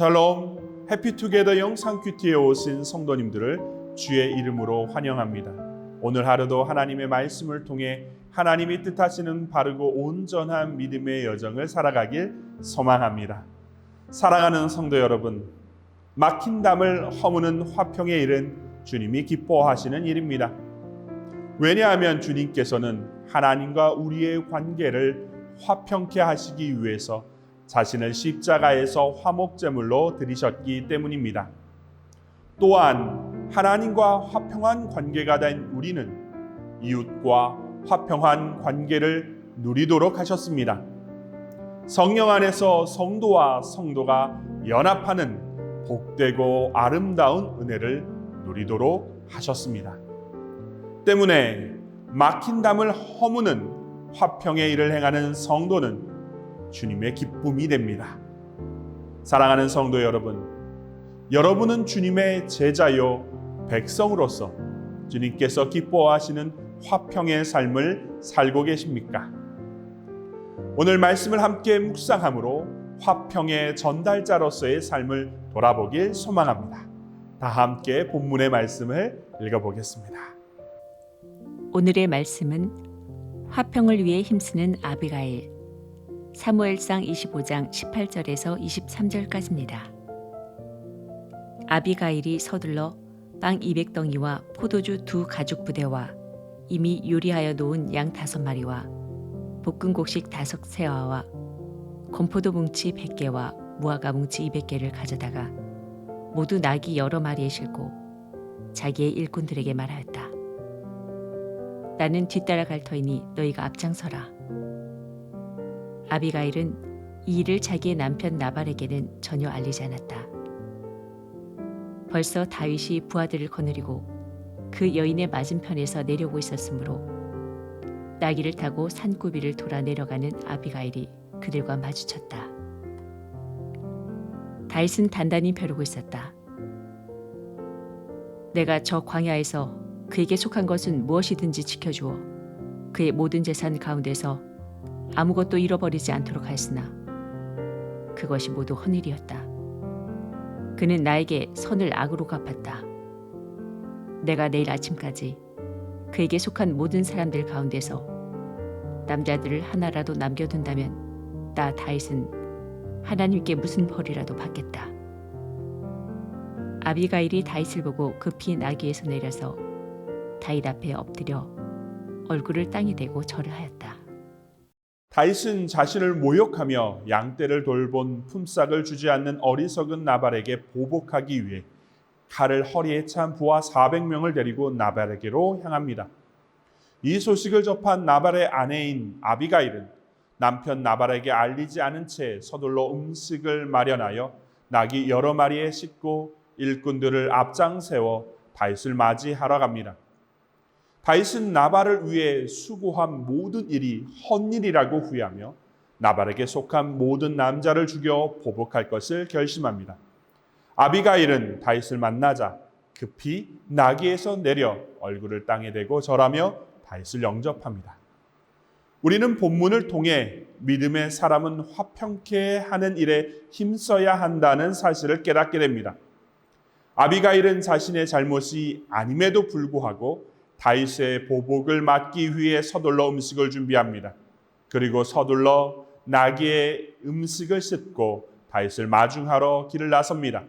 샬롬 해피투게더 영상 큐티에 오신 성도님들을 주의 이름으로 환영합니다. 오늘 하루도 하나님의 말씀을 통해 하나님이 뜻하시는 바르고 온전한 믿음의 여정을 살아가길 소망합니다. 사랑하는 성도 여러분, 막힌 담을 허무는 화평의 일은 주님이 기뻐하시는 일입니다. 왜냐하면 주님께서는 하나님과 우리의 관계를 화평케 하시기 위해서 자신을 십자가에서 화목제물로 드리셨기 때문입니다. 또한 하나님과 화평한 관계가 된 우리는 이웃과 화평한 관계를 누리도록 하셨습니다. 성령 안에서 성도와 성도가 연합하는 복되고 아름다운 은혜를 누리도록 하셨습니다. 때문에 막힌 담을 허무는 화평의 일을 행하는 성도는 주님의 기쁨이 됩니다. 사랑하는 성도 여러분, 여러분은 주님의 제자요 백성으로서 주님께서 기뻐하시는 화평의 삶을 살고 계십니까? 오늘 말씀을 함께 묵상함으로 화평의 전달자로서의 삶을 돌아보길 소망합니다. 다 함께 본문의 말씀을 읽어보겠습니다. 오늘의 말씀은 화평을 위해 힘쓰는 아비가일 사무엘상 25장 18절에서 23절까지입니다. 아비가일이 서둘러 빵 200덩이와 포도주 두 가죽 부대와 이미 요리하여 놓은 양 다섯 마리와 볶은 곡식 다섯 세화와 건포도 뭉치 100개와 무화과 뭉치 200개를 가져다가 모두 낙이 여러 마리에 싣고 자기의 일꾼들에게 말하였다. 나는 뒤따라 갈 터이니 너희가 앞장서라. 아비가일은 이 일을 자기의 남편 나발에게는 전혀 알리지 않았다. 벌써 다윗이 부하들을 거느리고 그 여인의 맞은편에서 내려오고 있었으므로 나귀를 타고 산구비를 돌아 내려가는 아비가일이 그들과 마주쳤다. 다윗은 단단히 벼르고 있었다. 내가 저 광야에서 그에게 속한 것은 무엇이든지 지켜주어 그의 모든 재산 가운데서 아무것도 잃어버리지 않도록 하였으나 그것이 모두 헛일이었다. 그는 나에게 선을 악으로 갚았다. 내가 내일 아침까지 그에게 속한 모든 사람들 가운데서 남자들을 하나라도 남겨둔다면 나 다윗은 하나님께 무슨 벌이라도 받겠다. 아비가일이 다윗을 보고 급히 나귀에서 내려서 다윗 앞에 엎드려 얼굴을 땅에 대고 절을 하였다. 다윗은 자신을 모욕하며 양떼를 돌본 품삯을 주지 않는 어리석은 나발에게 보복하기 위해 칼을 허리에 찬 부하 400명을 데리고 나발에게로 향합니다. 이 소식을 접한 나발의 아내인 아비가일은 남편 나발에게 알리지 않은 채 서둘러 음식을 마련하여 낙이 여러 마리에 싣고 일꾼들을 앞장 세워 다윗을 맞이하러 갑니다. 다윗은 나발을 위해 수고한 모든 일이 헛일이라고 후회하며 나발에게 속한 모든 남자를 죽여 보복할 것을 결심합니다. 아비가일은 다윗을 만나자 급히 나귀에서 내려 얼굴을 땅에 대고 절하며 다윗을 영접합니다. 우리는 본문을 통해 믿음의 사람은 화평케 하는 일에 힘써야 한다는 사실을 깨닫게 됩니다. 아비가일은 자신의 잘못이 아님에도 불구하고 다윗의 보복을 막기 위해 서둘러 음식을 준비합니다. 그리고 서둘러 나귀의 음식을 싣고 다윗을 마중하러 길을 나섭니다.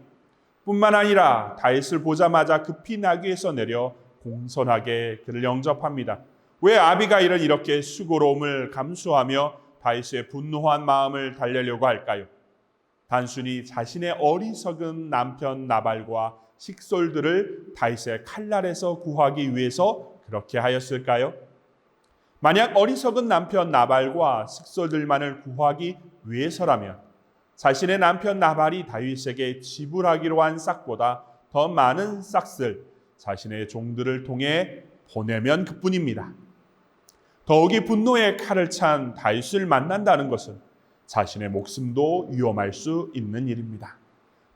뿐만 아니라 다윗을 보자마자 급히 나귀에서 내려 공손하게 그를 영접합니다. 왜 아비가일은 이렇게 수고로움을 감수하며 다윗의 분노한 마음을 달래려고 할까요? 단순히 자신의 어리석은 남편 나발과 식솔들을 다윗의 칼날에서 구하기 위해서 그렇게 하였을까요? 만약 어리석은 남편 나발과 식솔들만을 구하기 위해서라면 자신의 남편 나발이 다윗에게 지불하기로 한 싹보다 더 많은 싹을 자신의 종들을 통해 보내면 그뿐입니다. 더욱이 분노의 칼을 찬 다윗을 만난다는 것은 자신의 목숨도 위험할 수 있는 일입니다.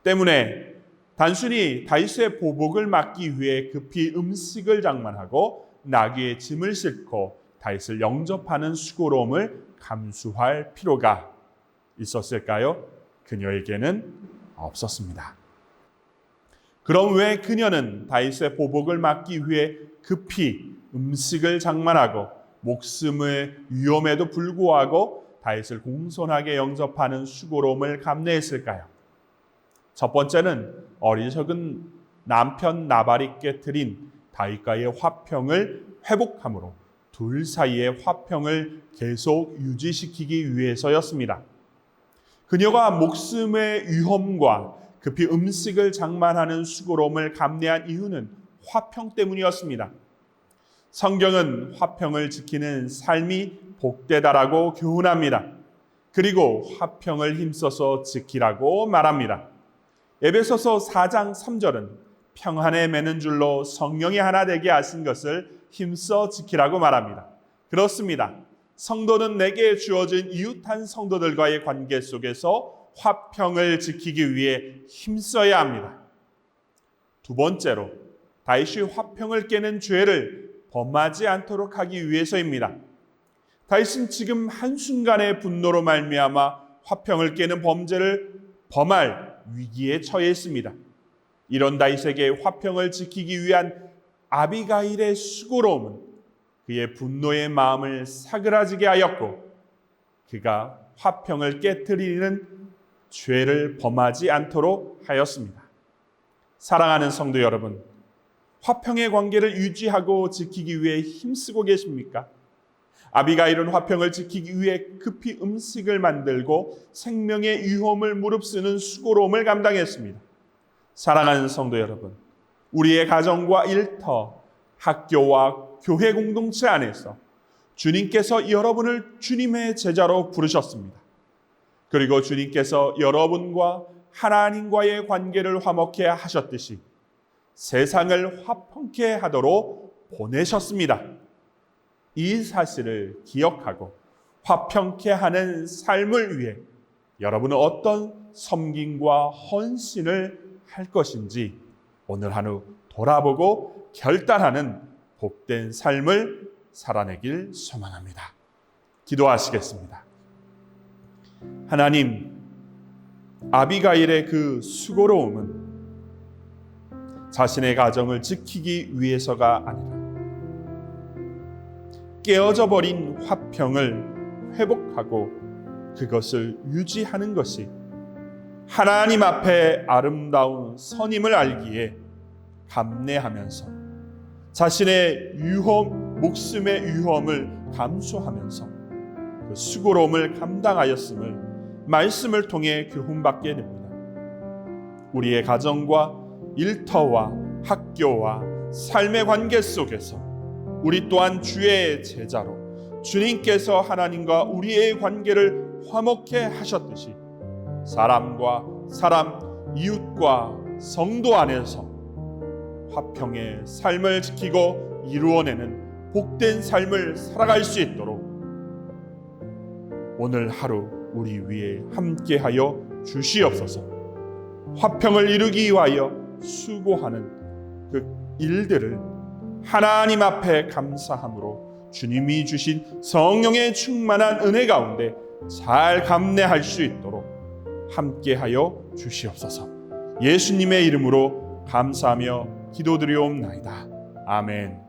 때문에 단순히 다윗의 보복을 막기 위해 급히 음식을 장만하고 나귀의 짐을 싣고 다윗을 영접하는 수고로움을 감수할 필요가 있었을까요? 그녀에게는 없었습니다. 그럼 왜 그녀는 다윗의 보복을 막기 위해 급히 음식을 장만하고 목숨의 위험에도 불구하고 다윗을 공손하게 영접하는 수고로움을 감내했을까요? 첫 번째는 어리석은 남편 나발이 깨뜨린 다윗과의 화평을 회복함으로 둘 사이의 화평을 계속 유지시키기 위해서였습니다. 그녀가 목숨의 위험과 급히 음식을 장만하는 수고로움을 감내한 이유는 화평 때문이었습니다. 성경은 화평을 지키는 삶이 복되다라고 교훈합니다. 그리고 화평을 힘써서 지키라고 말합니다. 에베소서 4장 3절은 평안에 매는 줄로 성령이 하나 되게 하신 것을 힘써 지키라고 말합니다. 그렇습니다. 성도는 내게 주어진 이웃한 성도들과의 관계 속에서 화평을 지키기 위해 힘써야 합니다. 두 번째로 다윗이 화평을 깨는 죄를 범하지 않도록 하기 위해서입니다. 다윗은 지금 한순간의 분노로 말미암아 화평을 깨는 범죄를 범할 위기에 처해 있습니다. 이런 다윗에게 화평을 지키기 위한 아비가일의 수고로움은 그의 분노의 마음을 사그라지게 하였고 그가 화평을 깨뜨리는 죄를 범하지 않도록 하였습니다. 사랑하는 성도 여러분, 화평의 관계를 유지하고 지키기 위해 힘쓰고 계십니까? 아비가일은 화평을 지키기 위해 급히 음식을 만들고 생명의 위험을 무릅쓰는 수고로움을 감당했습니다. 사랑하는 성도 여러분, 우리의 가정과 일터, 학교와 교회 공동체 안에서 주님께서 여러분을 주님의 제자로 부르셨습니다. 그리고 주님께서 여러분과 하나님과의 관계를 화목해 하셨듯이 세상을 화평케 하도록 보내셨습니다. 이 사실을 기억하고 화평케 하는 삶을 위해 여러분은 어떤 섬김과 헌신을 할 것인지 오늘 하루 돌아보고 결단하는 복된 삶을 살아내길 소망합니다. 기도하시겠습니다. 하나님, 아비가일의 그 수고로움은 자신의 가정을 지키기 위해서가 아니라 깨어져 버린 화평을 회복하고 그것을 유지하는 것이 하나님 앞에 아름다운 선임을 알기에 감내하면서 자신의 위험, 목숨의 위험을 감수하면서 그 수고로움을 감당하였음을 말씀을 통해 교훈받게 됩니다. 우리의 가정과 일터와 학교와 삶의 관계 속에서 우리 또한 주의 제자로 주님께서 하나님과 우리의 관계를 화목해 하셨듯이 사람과 사람, 이웃과 성도 안에서 화평의 삶을 지키고 이루어내는 복된 삶을 살아갈 수 있도록 오늘 하루 우리 위에 함께하여 주시옵소서. 화평을 이루기 위하여 수고하는 그 일들을 하나님 앞에 감사함으로 주님이 주신 성령의 충만한 은혜 가운데 잘 감내할 수 있도록 함께하여 주시옵소서. 예수님의 이름으로 감사하며 기도드리옵나이다. 아멘.